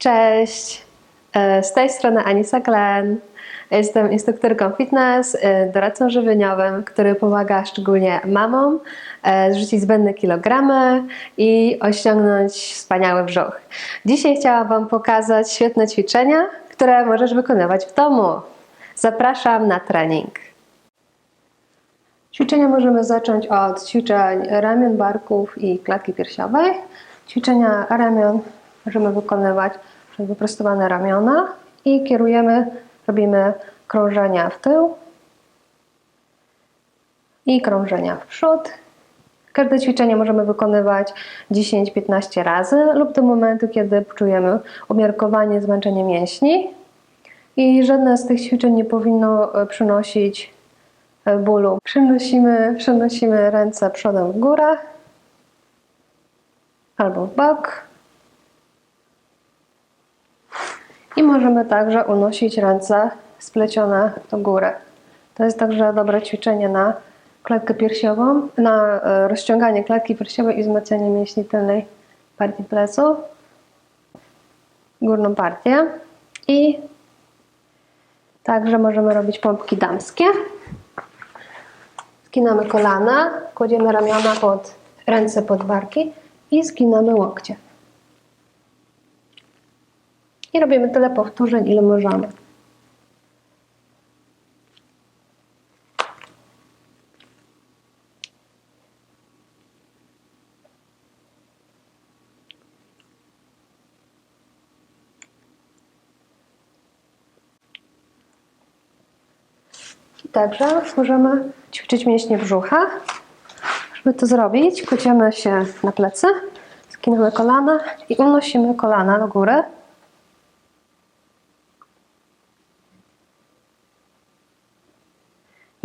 Cześć, E, z tej strony Anisa Glenn. Jestem instruktorką fitness, e, doradcą żywieniowym, który pomaga szczególnie mamom e, zrzucić zbędne kilogramy i osiągnąć wspaniały brzuch. Dzisiaj chciałam Wam pokazać świetne ćwiczenia, które możesz wykonywać w domu. Zapraszam na trening. Ćwiczenia możemy zacząć od ćwiczeń ramion, barków i klatki piersiowej. Ćwiczenia ramion możemy wykonywać przez wyprostowane ramiona i kierujemy, robimy krążenia w tył i krążenia w przód. Każde ćwiczenie możemy wykonywać 10-15 razy lub do momentu, kiedy poczujemy umiarkowanie zmęczenie mięśni. I żadne z tych ćwiczeń nie powinno e, przynosić e, bólu. Przenosimy, przenosimy ręce przodem w górę albo w bok. I możemy także unosić ręce splecione do góry. To jest także dobre ćwiczenie na klatkę piersiową, na e, rozciąganie klatki piersiowej i wzmacnianie mięśni tylnej partii pleców. Górną partię. I także możemy robić pompki damskie. Skinamy kolana, kładziemy ramiona pod ręce pod barki i skinamy łokcie. I robimy tyle powtórzeń, ile możemy. Także możemy ćwiczyć mięśnie brzucha. Żeby to zrobić, kładziemy się na plecy, skinamy kolana i unosimy kolana do góry.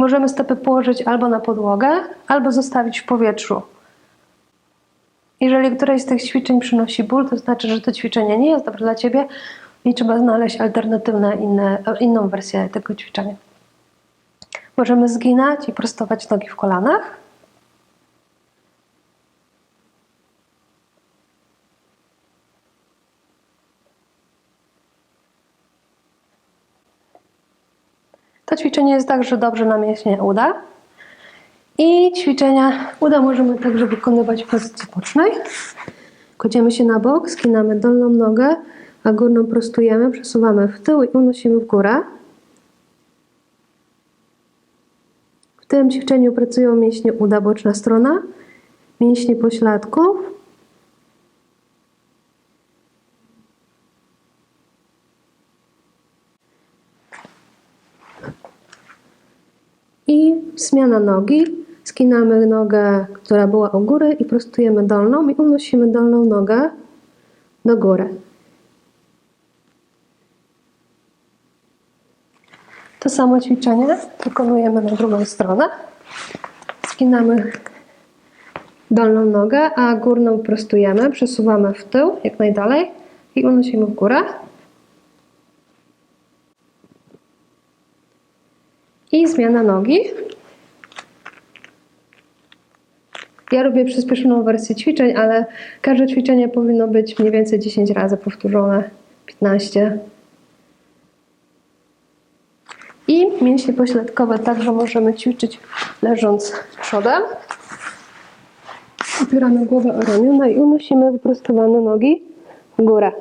Możemy stopy położyć albo na podłogę, albo zostawić w powietrzu. Jeżeli któreś z tych ćwiczeń przynosi ból, to znaczy, że to ćwiczenie nie jest dobre dla Ciebie i trzeba znaleźć alternatywne, inne, inną wersję tego ćwiczenia. Możemy zginać i prostować nogi w kolanach. To ćwiczenie jest także dobrze na mięśnie uda. I ćwiczenia uda możemy także wykonywać w pozycji bocznej. Kładziemy się na bok, skinamy dolną nogę, a górną prostujemy, przesuwamy w tył i unosimy w górę. W tym ćwiczeniu pracują mięśnie uda, boczna strona, mięśnie pośladków, I zmiana nogi. Skinamy nogę, która była u góry i prostujemy dolną i unosimy dolną nogę do góry. To samo ćwiczenie wykonujemy na drugą stronę. Skinamy dolną nogę, a górną prostujemy, przesuwamy w tył jak najdalej i unosimy w górę. I zmiana nogi. Ja robię przyspieszoną wersję ćwiczeń, ale każde ćwiczenie powinno być mniej więcej 10 razy powtórzone, 15. I mięśnie pośladkowe także możemy ćwiczyć leżąc przodem. Opieramy głowę o ramiona i unosimy wyprostowane nogi w górę.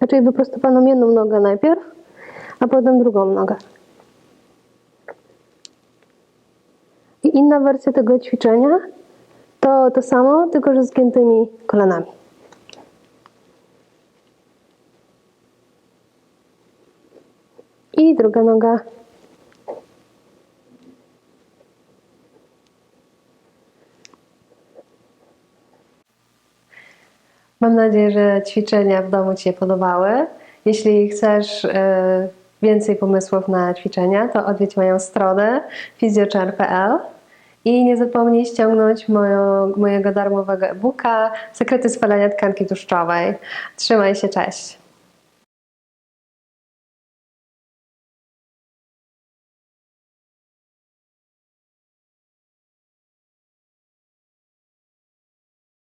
Raczej wyprostowaną jedną nogę najpierw, a potem drugą nogę. I inna wersja tego ćwiczenia to to samo, tylko że z kolanami. I druga noga. Mam nadzieję, że ćwiczenia w domu Ci się podobały. Jeśli chcesz e, więcej pomysłów na ćwiczenia, to odwiedź moją stronę fizjoczar.pl i nie zapomnij ściągnąć moją, mojego darmowego e-booka Sekrety spalania tkanki tłuszczowej. Trzymaj się, cześć!